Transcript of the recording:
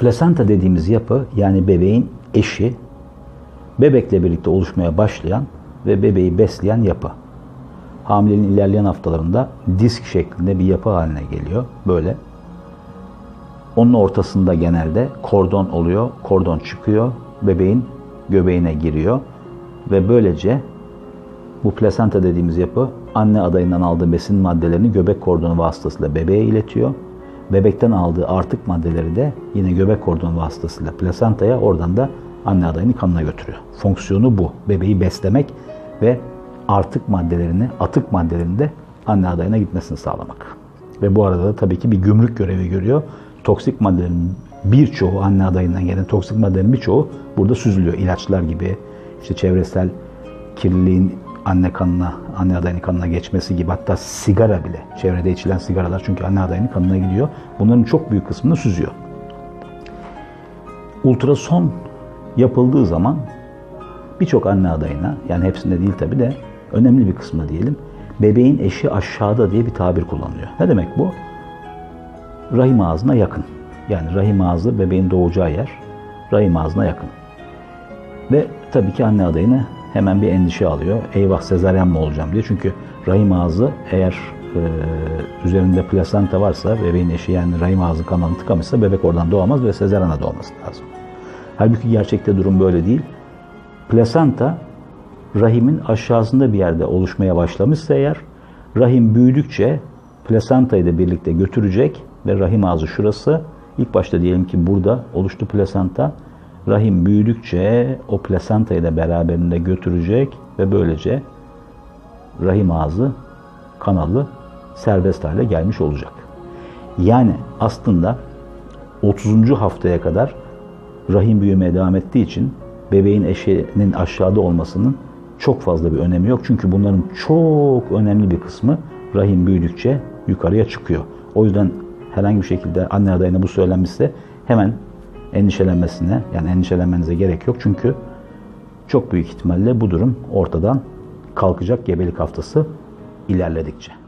Plasenta dediğimiz yapı yani bebeğin eşi bebekle birlikte oluşmaya başlayan ve bebeği besleyen yapı. Hamileliğin ilerleyen haftalarında disk şeklinde bir yapı haline geliyor. Böyle. Onun ortasında genelde kordon oluyor. Kordon çıkıyor. Bebeğin göbeğine giriyor. Ve böylece bu plasenta dediğimiz yapı anne adayından aldığı besin maddelerini göbek kordonu vasıtasıyla bebeğe iletiyor. Bebekten aldığı artık maddeleri de yine göbek kordonu vasıtasıyla plasentaya oradan da anne adayının kanına götürüyor. Fonksiyonu bu. Bebeği beslemek ve artık maddelerini, atık maddelerini de anne adayına gitmesini sağlamak. Ve bu arada da tabii ki bir gümrük görevi görüyor. Toksik maddelerin birçoğu, anne adayından gelen toksik maddelerin birçoğu burada süzülüyor. İlaçlar gibi, işte çevresel kirliliğin anne kanına, anne adayının kanına geçmesi gibi hatta sigara bile, çevrede içilen sigaralar çünkü anne adayının kanına gidiyor. Bunların çok büyük kısmını süzüyor. Ultrason yapıldığı zaman birçok anne adayına, yani hepsinde değil tabi de önemli bir kısmı diyelim, bebeğin eşi aşağıda diye bir tabir kullanılıyor. Ne demek bu? Rahim ağzına yakın. Yani rahim ağzı bebeğin doğacağı yer, rahim ağzına yakın. Ve tabii ki anne adayını hemen bir endişe alıyor. Eyvah sezaryen mi olacağım diye. Çünkü rahim ağzı eğer e, üzerinde plasenta varsa bebeğin eşi yani rahim ağzı kanalını tıkamışsa bebek oradan doğamaz ve sezaryana doğması lazım. Halbuki gerçekte durum böyle değil. Plasenta rahimin aşağısında bir yerde oluşmaya başlamışsa eğer rahim büyüdükçe plasentayı da birlikte götürecek ve rahim ağzı şurası. İlk başta diyelim ki burada oluştu plasenta. Rahim büyüdükçe o plasentayı da beraberinde götürecek ve böylece rahim ağzı kanalı serbest hale gelmiş olacak. Yani aslında 30. haftaya kadar rahim büyümeye devam ettiği için bebeğin eşinin aşağıda olmasının çok fazla bir önemi yok. Çünkü bunların çok önemli bir kısmı rahim büyüdükçe yukarıya çıkıyor. O yüzden herhangi bir şekilde anne adayına bu söylenmişse hemen endişelenmesine yani endişelenmenize gerek yok. Çünkü çok büyük ihtimalle bu durum ortadan kalkacak gebelik haftası ilerledikçe.